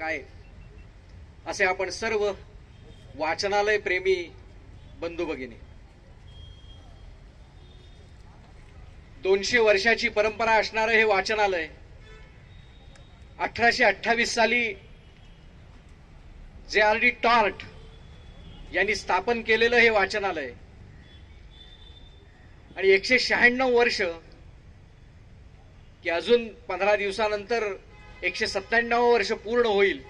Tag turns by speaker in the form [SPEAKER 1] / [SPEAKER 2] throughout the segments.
[SPEAKER 1] असे आपण सर्व वाचनालय प्रेमी बंधू भगिनी. दोनशे वर्षाची परंपरा असणारं हे वाचनालय अठराशे अठ्ठावीस साली जे आर डी टॉर्ट यांनी स्थापन केलेलं हे वाचनालय. आणि एकशे शहाण्णव वर्ष की अजून पंधरा दिवसानंतर एकशे सत्त्याण्णव वर्ष पूर्ण होईल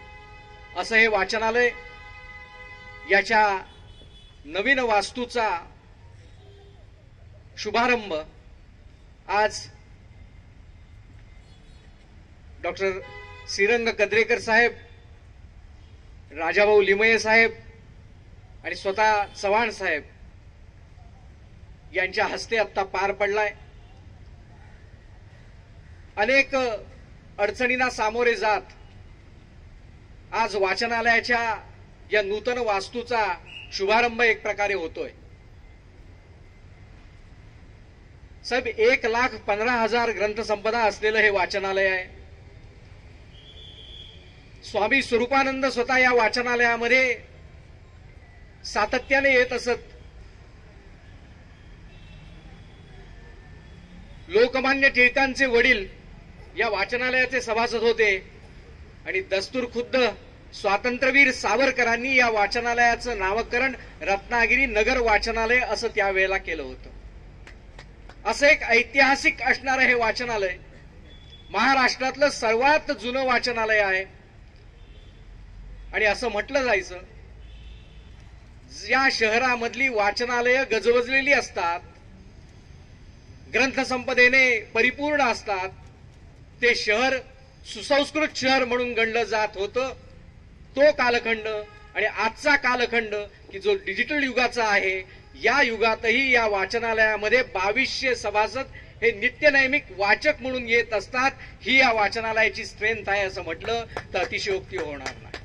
[SPEAKER 1] असं हे वाचनालय याच्या नवीन वास्तूचा शुभारंभ आज डॉक्टर श्रीरंग कद्रेकर साहेब राजाभाऊ लिमये साहेब आणि स्वतः चव्हाण साहेब यांच्या हस्ते आत्ता पार पडलाय. अनेक अडचणींना सामोरे जात. आज वाचनालयाच्या या नूतन वास्तूचा शुभारंभ एक प्रकारे होतोय. साहेब एक लाख पंधरा हजार ग्रंथसंपदा असलेलं हे वाचनालय आहे. स्वामी स्वरूपानंद स्वतः या वाचनालयामध्ये सातत्याने येत असत. लोकमान्य टिळकांचे वडील या वाचनालयाचे सभासद होते. आणि दस्तूर खुद्द स्वातंत्र्यवीर सावरकरांनी या वाचनालयाचं नामकरण रत्नागिरी नगर वाचनालय असं त्यावेळेला केलं होतं. असं एक ऐतिहासिक असणारं हे वाचनालय महाराष्ट्रातलं सर्वात जुनं वाचनालय आहे. आणि असं म्हटलं जायचं या शहरामधली वाचनालयं गजबजलेली असतात ग्रंथसंपदेने परिपूर्ण असतात ते शहर सुसंस्कृत शहर म्हणून गणलं जात होतं. तो कालखंड आणि आजचा कालखंड की जो डिजिटल युगाचा आहे या युगातही या वाचनालयामध्ये बावीसशे सभासद हे नित्यनैमिक वाचक म्हणून येत असतात. ही या वाचनालयाची स्ट्रेंथ आहे असं म्हटलं तर अतिशयोक्ती होणार नाही.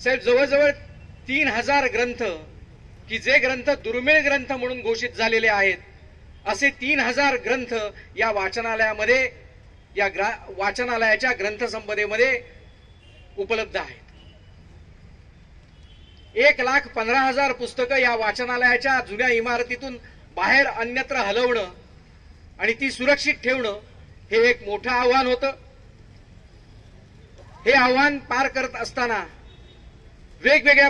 [SPEAKER 1] साहेब जवळजवळ तीन हजार ग्रंथ की जे ग्रंथ दुर्मिळ ग्रंथ म्हणून घोषित झालेले आहेत असे तीन हजार ग्रंथ या वाचनालयामध्ये या ग्रा वाचनालयाच्या ग्रंथसंपदेमध्ये उपलब्ध आहेत. एक लाख पंधरा हजार पुस्तकं या वाचनालयाच्या जुन्या इमारतीतून बाहेर अन्यत्र हलवणं आणि ती सुरक्षित ठेवणं हे एक मोठं आव्हान होतं. हे आव्हान पार करत असताना वेगवेगळ्या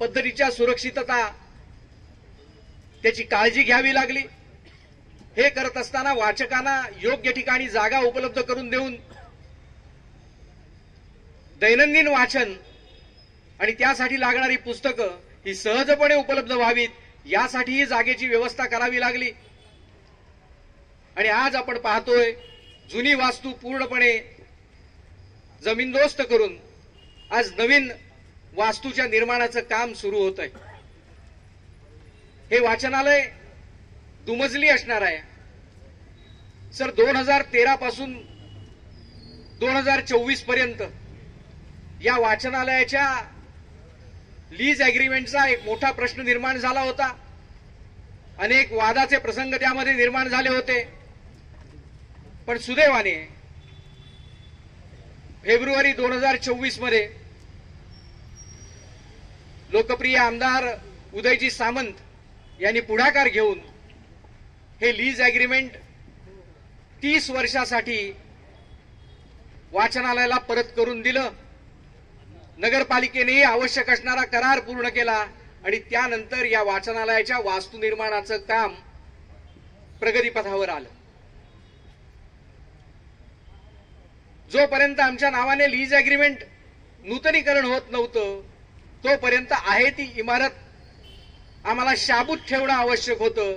[SPEAKER 1] पद्धतीच्या सुरक्षितता त्याची काळजी घ्यावी लागली. हे करत असताना वाचकांना योग्य ठिकाणी जागा उपलब्ध करून देऊन दैनंदिन वाचन आणि त्यासाठी लागणारी पुस्तकं ही सहजपणे उपलब्ध व्हावीत यासाठीही जागेची व्यवस्था करावी लागली. आणि आज आपण पाहतोय जुनी वास्तू पूर्णपणे जमीनदोस्त करून आज नवीन वास्तूच्या निर्माणाचं काम सुरू होत आहे हे वाचनालय दुमजली असणार आहे. सर दोन हजार तेरा पासून दोन हजार चोवीसपर्यंत या वाचनालयाच्या लीज अग्रीमेंटचा एक मोठा प्रश्न निर्माण झाला होता. अनेक वादाचे प्रसंग त्यामध्ये निर्माण झाले होते. पण सुदैवाने फेब्रुवारी दोन हजार चोवीसमध्ये लोकप्रिय आमदार उदयजी सामंत यांनी पुढाकार घेऊन हे लीज अग्रीमेंट तीस वर्षासाठी वाचनालयाला परत करून दिलं. नगरपालिकेनेही आवश्यक असणारा करार पूर्ण केला आणि त्यानंतर या वाचनालयाच्या वास्तुनिर्माणाचं काम प्रगतीपथावर आलं. जोपर्यंत आमच्या नावाने लीज अग्रीमेंट नूतनीकरण होत नव्हतं तोपर्यंत आहे ती इमारत आम्हाला शाबूत ठेवणं आवश्यक होतं.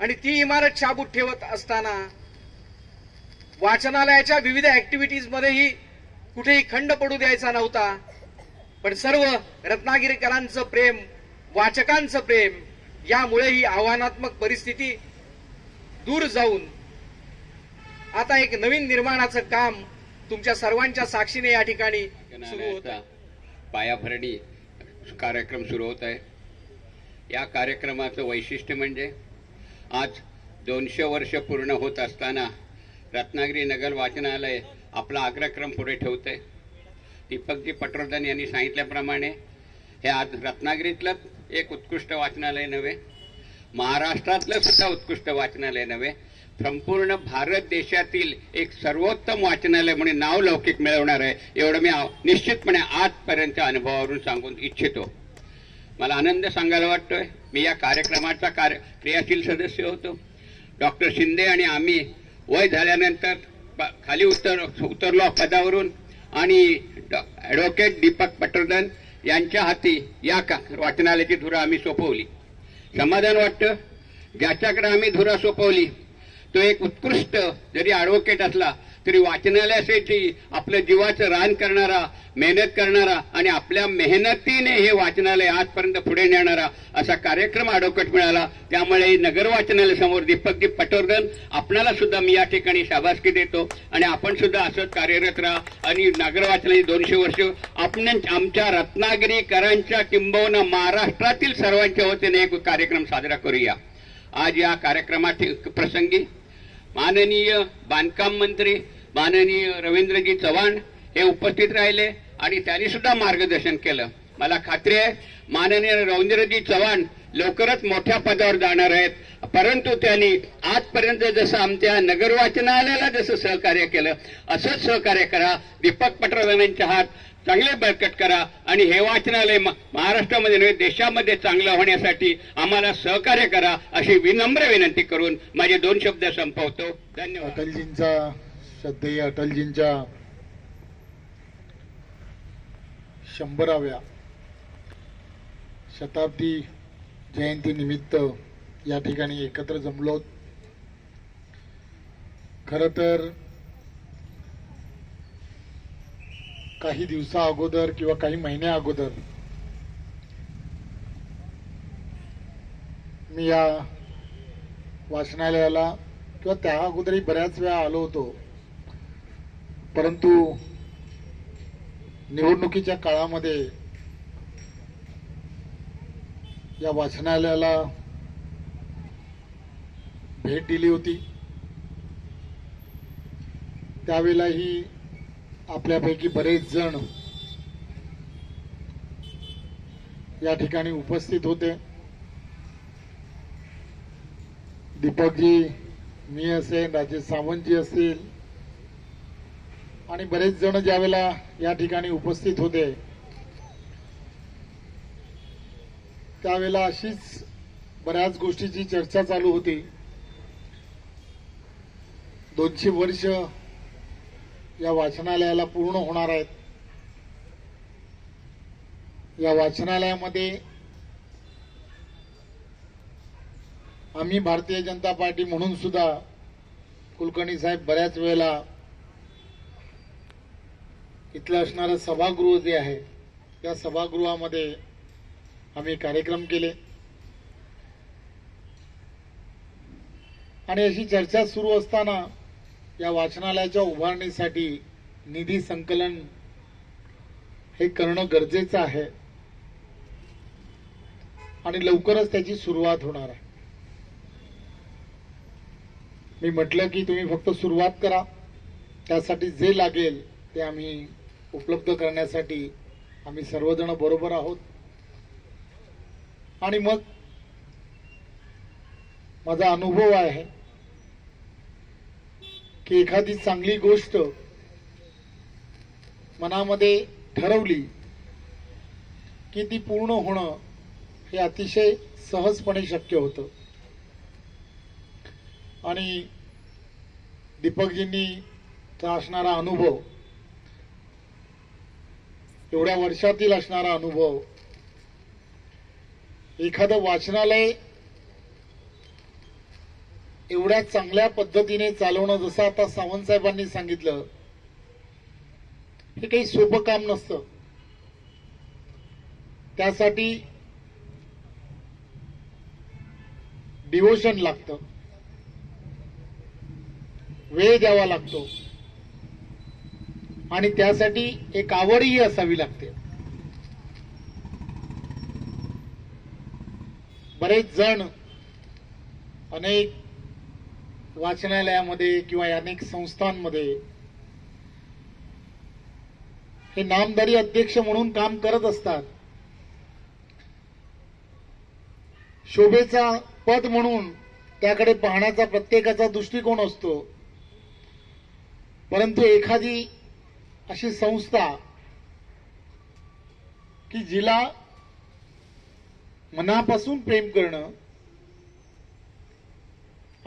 [SPEAKER 1] आणि ती इमारत शाबूत ठेवत असताना वाचनालयाच्या विविध ऍक्टिव्हिटीजमध्येही कुठेही खंड पडू द्यायचा नव्हता. पण सर्व रत्नागिरीकरांचं प्रेम वाचकांचं प्रेम यामुळे ही आव्हानात्मक परिस्थिती दूर जाऊन आता एक नवीन निर्माणाचं काम तुमच्या सर्वांच्या साक्षीने या ठिकाणी सुरू होत
[SPEAKER 2] पायाभरणी कार्यक्रम सुरू होत आहे. या कार्यक्रमाचं वैशिष्ट्य म्हणजे आज दोनशे वर्ष पूर्ण होत असताना रत्नागिरी नगर वाचनालय आपला अग्रक्रम पुढे ठेवते दीपकजी पटवर्धन यांनी सांगितल्याप्रमाणे हे आज रत्नागिरीतलं एक उत्कृष्ट वाचनालय नव्हे महाराष्ट्रातलं सुद्धा उत्कृष्ट वाचनालय नव्हे संपूर्ण भारत देशातील एक सर्वोत्तम वाचनालय म्हणून नाव लौकिक मिळवणार आहे एवढं मी निश्चितपणे आजपर्यंत अनुभवावरून सांगून इच्छितो. मला आनंद सांगायला वाटतोय. मी या कार्यक्रमाचा कार्य क्रियाशील सदस्य होतो. डॉक्टर शिंदे आणि आम्ही वय झाल्यानंतर प- खाली उतर उतरलो पदावरून आणि डॉ- ॲडव्होकेट दीपक पटवर्धन यांच्या हाती या का वाचनालयाची धुरा आम्ही सोपवली. समाधान वाटतं? ज्याच्याकडे आम्ही धुरा सोपवली तो एक उत्कृष्ट जरी ॲडव्होकेट असला तरी वाचनालयासाठी आपलं जीवाचं रान करणारा मेहनत करणारा आणि आपल्या मेहनतीने हे वाचनालय आजपर्यंत पुढे नेणारा असा कार्यक्रम आडोकट मिळाला. त्यामुळे नगर वाचनालय समोर दीपकजी पटवर्धन आपणाला सुद्धा मी या ठिकाणी शाबासकी देतो. आणि आपण सुद्धा असंच कार्यरत राहा. आणि नगर वाचनालय दोनशे वर्ष आपण आमच्या रत्नागिरीकरांच्या किंबहुना महाराष्ट्रातील सर्वांच्या वतीने एक कार्यक्रम साजरा करूया. आज या कार्यक्रमात प्रसंगी माननीय बांधकाम मंत्री माननीय रवींद्रजी चव्हाण हे उपस्थित राहिले आणि त्यांनी सुद्धा मार्गदर्शन केलं. मला खात्री आहे माननीय रवींद्रजी चव्हाण लवकरच मोठ्या पदावर जाणार आहेत. परंतु त्यांनी आजपर्यंत जसं आमच्या नगर वाचनालयाला जसं सहकार्य केलं असंच सहकार्य करा. दीपक पटवर्धनांच्या हात चांगले बळकट करा आणि हे वाचनालय महाराष्ट्रामध्ये नव्हे देशामध्ये चांगलं होण्यासाठी आम्हाला सहकार्य करा अशी विनम्र विनंती करून माझे दोन शब्द संपवतो. धन्यवाद.
[SPEAKER 3] अटलजींचा श्रद्धेय अटलजींच्या शंभराव्या शताब्दी जयंती निमित्त या ठिकाणी एकत्र जमलो खर तर काही दिवसा अगोदर किंवा काही महिन्या अगोदर मी या वाचनालयाला किंवा त्या अगोदरही बऱ्याच वेळा आलो होतो. परंतु निवडणुकीच्या काळामध्ये या वाचनालयाला भेट दिली होती. त्यावेळेलाही आपल्यापैकी बरेच जण या ठिकाणी उपस्थित होते. दीपकजी मी असेल राजेश सावंतजी असतील आणि बरेच जण ज्यावेळेला या ठिकाणी उपस्थित होते त्यावेळेला अशीच बऱ्याच गोष्टीची चर्चा चालू होती. दोनशे वर्ष या वाचनालयाला पूर्ण होणार आहेत. या वाचनालयामध्ये आम्ही भारतीय जनता पार्टी म्हणून सुद्धा कुलकर्णी साहेब बऱ्याच वेळेला इथलं असणारं सभागृह जे आहे त्या सभागृहामध्ये आम्ही कार्यक्रम केले. आणि अशी चर्चा सुरू असताना या वाचनालयाच्या उभारणीसाठी निधी संकलन हे करणं गरजेचं आहे. आणि लवकरच त्याची सुरुवात होणार आहे. मी म्हटलं की तुम्ही फक्त सुरुवात करा. त्यासाठी जे लागेल ते आम्ही उपलब्ध करण्यासाठी आम्ही सर्वजण बरोबर आहोत. आणि मग माझा अनुभव आहे की एखादी चांगली गोष्ट मनामध्ये ठरवली की ती पूर्ण होणं हे अतिशय सहजपणे शक्य होतं. आणि दीपकजींनी असणारा अनुभव एवढ्या वर्षातील असणारा अनुभव एखादं वाचनालय एवढ्या चांगल्या पद्धतीने चालवणं जसं आता सावंत साहेबांनी सांगितलं हे काही सोपं काम नसतं. त्यासाठी डिवोशन लागतं. वेळ द्यावा लागतो. आणि त्यासाठी एक आवडही असावी लागते. बरेच जण अनेक वाचनालयामध्ये किंवा अनेक संस्थांमध्ये. हे नामदारी अध्यक्ष म्हणून काम करत असतात. शोभेचा पद म्हणून त्याकडे पाहण्याचा प्रत्येकाचा दृष्टिकोन असतो. परंतु एखादी अशी संस्था की जिला मनापासून प्रेम करणं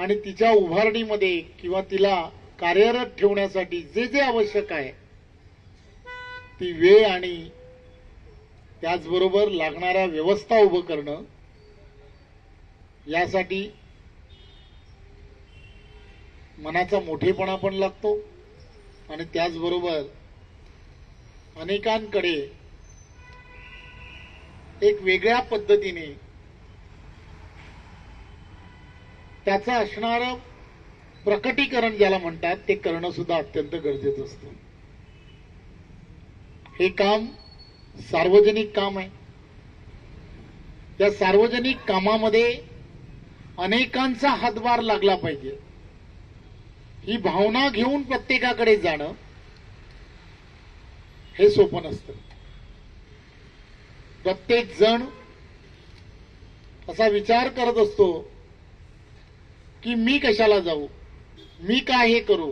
[SPEAKER 3] आणि तिच्या उभारणीमध्ये किंवा तिला कार्यरत ठेवण्यासाठी जे जे आवश्यक आहे ती वेळ आणि त्याचबरोबर लागणाऱ्या व्यवस्था उभं करणं यासाठी मनाचा मोठेपणा पण लागतो आणि त्याचबरोबर अनेकांकडे एक वेगळ्या पद्धतीने त्याचं असणारं प्रकटीकरण ज्याला म्हणतात ते करणं सुद्धा अत्यंत गरजेचं असतं. हे काम सार्वजनिक काम आहे. त्या सार्वजनिक कामामध्ये अनेकांचा हातभार लागला पाहिजे. ही भावना घेऊन प्रत्येकाकडे जाणं हे सोपं नसतं. प्रत्येक जण असा विचार करत असतो की मी कशाला जाऊ? मी काय हे करू?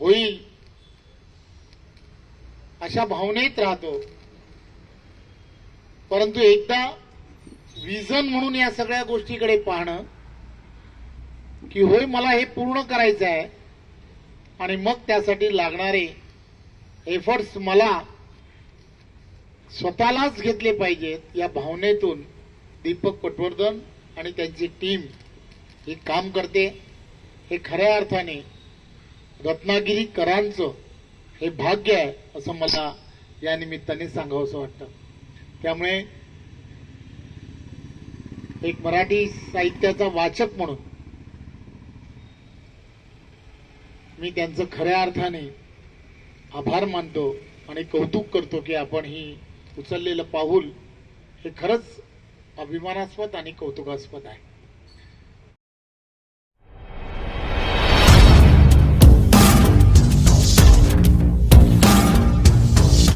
[SPEAKER 3] होईल. अशा भावनेत राहतो. परंतु एकदा विजन म्हणून या सगळ्या गोष्टीकडे पाहणं की होय मला हे पूर्ण करायचं आहे आणि मग त्यासाठी लागणारे एफर्ट्स मला स्वतःलाच घेतले पाहिजेत या भावनेतून दीपक पटवर्धन आणि त्यांची टीम हे काम करते हे खऱ्या अर्थाने रत्नागिरीकरांचं हे भाग्य आहे असं मला या निमित्ताने सांगावंसं वाटतं. त्यामुळे एक मराठी साहित्याचा वाचक म्हणून मी त्यांचं खऱ्या अर्थाने आभार मानतो आणि कौतुक करतो की आपण ही उचललेलं पाऊल हे खरंच अभिमानास्पद आणि कौतुकास्पद आहे.